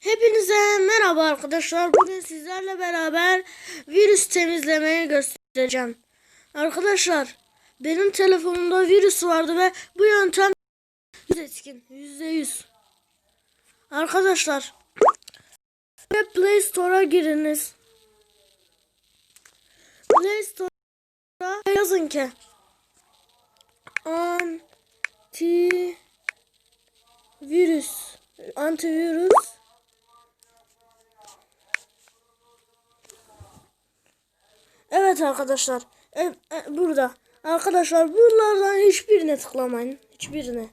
Hepinize merhaba arkadaşlar. Bugün sizlerle beraber virüs temizlemeyi göstereceğim. Arkadaşlar benim telefonumda virüs vardı ve bu yöntem etkin. Yüzde yüz. Arkadaşlar ve Play Store'a giriniz. Play Store'a yazın ki anti virüs antivirüs Evet arkadaşlar. E, e, burada. Arkadaşlar bunlardan hiçbirine tıklamayın. Hiçbirine.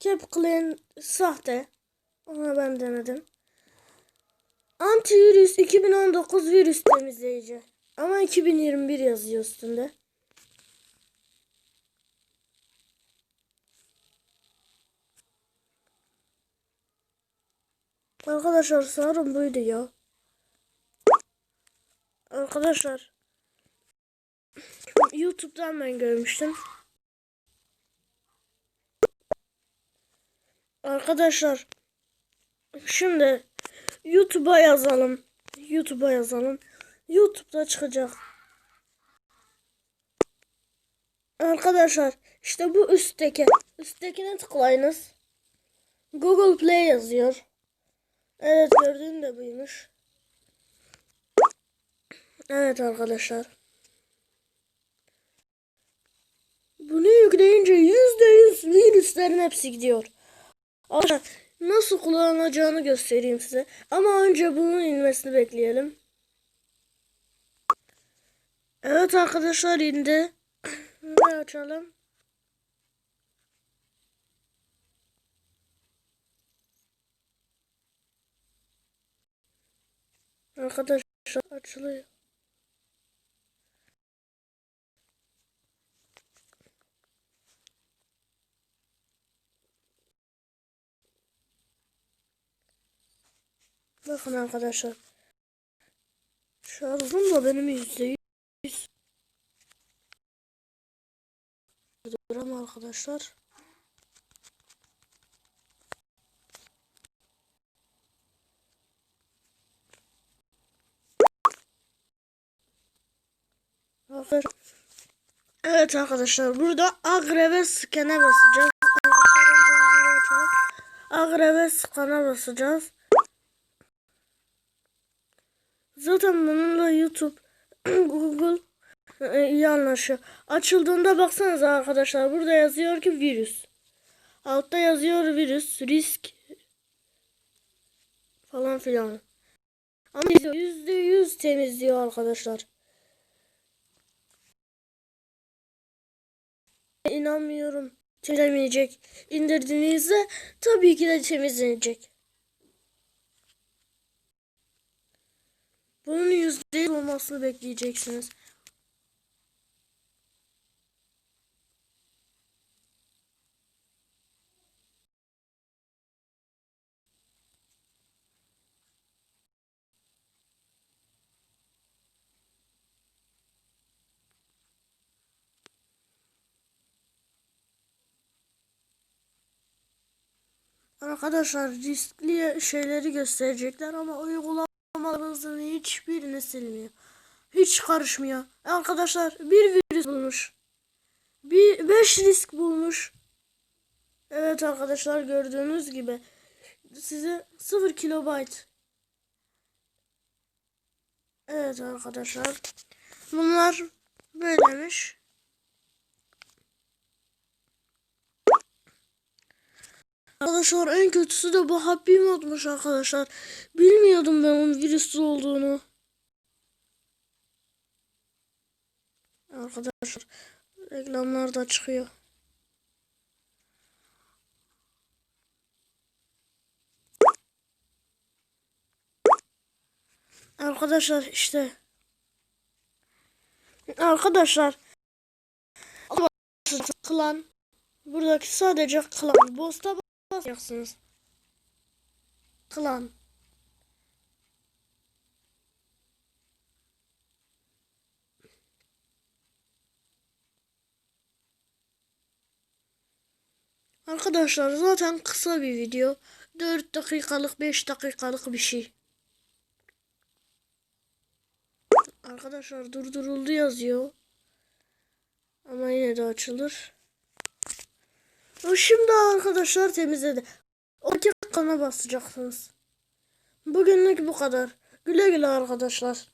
Cap Clean sahte. Onu ben denedim. Antivirüs 2019 virüs temizleyici. Ama 2021 yazıyor üstünde. Arkadaşlar sanırım buydu ya. Arkadaşlar YouTube'dan ben görmüştüm. Arkadaşlar şimdi YouTube'a yazalım. YouTube'a yazalım. YouTube'da çıkacak. Arkadaşlar işte bu üstteki. Üsttekine tıklayınız. Google Play yazıyor. Evet gördüğüm de buymuş. Evet arkadaşlar. Bunu yükleyince yüzde yüz virüslerin hepsi gidiyor. Arkadaşlar nasıl kullanılacağını göstereyim size. Ama önce bunun inmesini bekleyelim. Evet arkadaşlar indi. Açalım? Arkadaşlar açılıyor. Bakın arkadaşlar. Şarjım da benim yüzde yüz. Duram arkadaşlar. Arkadaşlar. Evet arkadaşlar burada agreve skene basacağız. Açalım. Agreve skana basacağız. Zaten bununla YouTube, Google e, iyi anlaşıyor. Açıldığında baksanıza arkadaşlar burada yazıyor ki virüs. Altta yazıyor virüs, risk falan filan. Ama yüzde yüz temizliyor arkadaşlar. İnanmıyorum. Temizlenmeyecek. İndirdiğinizde tabii ki de temizlenecek. Bunun yüzde olmasını bekleyeceksiniz. Arkadaşlar riskli şeyleri gösterecekler ama uygulamalarınızın hiçbirini silmiyor. Hiç karışmıyor. Arkadaşlar bir virüs bulmuş. Bir 5 risk bulmuş. Evet arkadaşlar gördüğünüz gibi size 0 kilobayt. Evet arkadaşlar. Bunlar böylemiş. Arkadaşlar en kötüsü de bu happy modmuş arkadaşlar. Bilmiyordum ben onun virüsü olduğunu. Arkadaşlar reklamlar da çıkıyor. Arkadaşlar işte. Arkadaşlar. Klan. Buradaki sadece klan. Boss'ta basacaksınız. Klan. Arkadaşlar zaten kısa bir video. 4 dakikalık 5 dakikalık bir şey. Arkadaşlar durduruldu yazıyor. Ama yine de açılır. Şimdi arkadaşlar temizledi. O kana basacaksınız. Bugünlük bu kadar. Güle güle arkadaşlar.